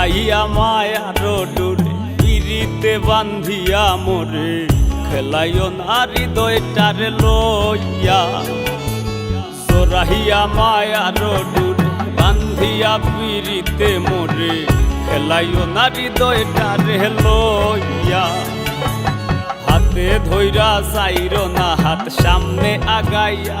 জোরাইয়া মায়ার ডোরে পিরিতে বান্ধিয়া মোরে, খেলাইও না হৃদয়টারে লইয়া। জোরাইয়া মায়ার ডোরে বান্ধিয়া পিরিতে মোরে, খেলাইও না হৃদয়টারে লইয়া। হাতে ধইরা চাইর না হাত, সামনে আগাইয়া।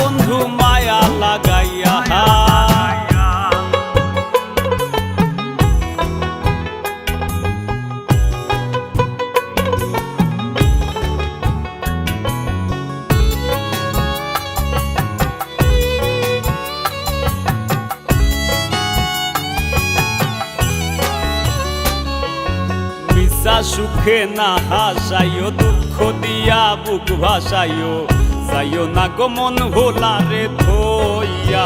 সুখে না হাসাইও, দুঃখ দিয়া বুক ভাসাইও। যাইও না গো মন ভোলারে ধইয়া।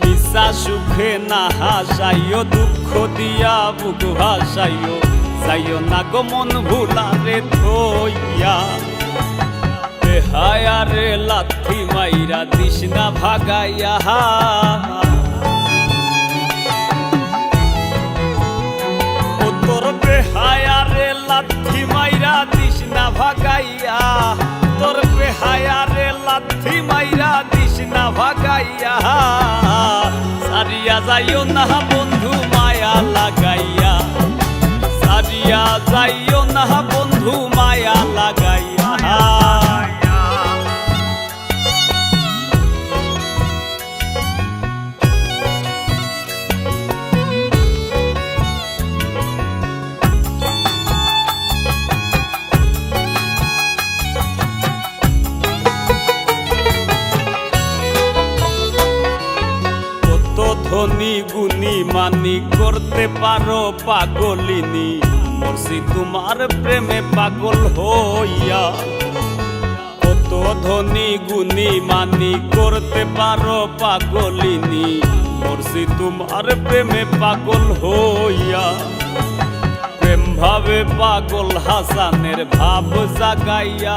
মিশা সুখে না হাসাইও, দুঃখ দিয়া বুক ভাসাইও। যাইও না গো মন ভোলারে ধইয়া। হায়ারে লাথি মাইরা দিশনা ভাগাইয়া। লাথি মাইরা দিস না ভাগাইয়া। তোর বেহায়ারে লাথি মাইরা দিস না ভাগাইয়া। সারিয়া যাইও না বন্ধু মায়া লাগাইয়া। সারিয়া যাইও না ধনী গুণী মানি করতে পারো পাগলিনী। মরছি তোমার প্রেমে পাগল হইয়া। কত ধনী গুণী মানি করতে পারো পাগলিনী। মরছি তোমার প্রেমে পাগল হইয়া। প্রেম ভাবে পাগল হাসানের ভাব জাগাইয়া।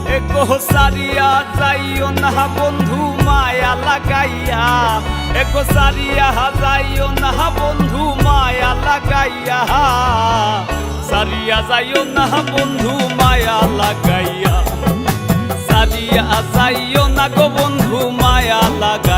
একো সারিয়া যাইও না বন্ধু, মায়া লাগাইয়া। একো সারিয়া যাইও না বন্ধু, মায়া লাগাইয়া। সারিয়া যাইও না বন্ধু, মায়া লাগাইয়া। সারিয়া যাইও না গো বন্ধু, মায়া লাগাইয়া।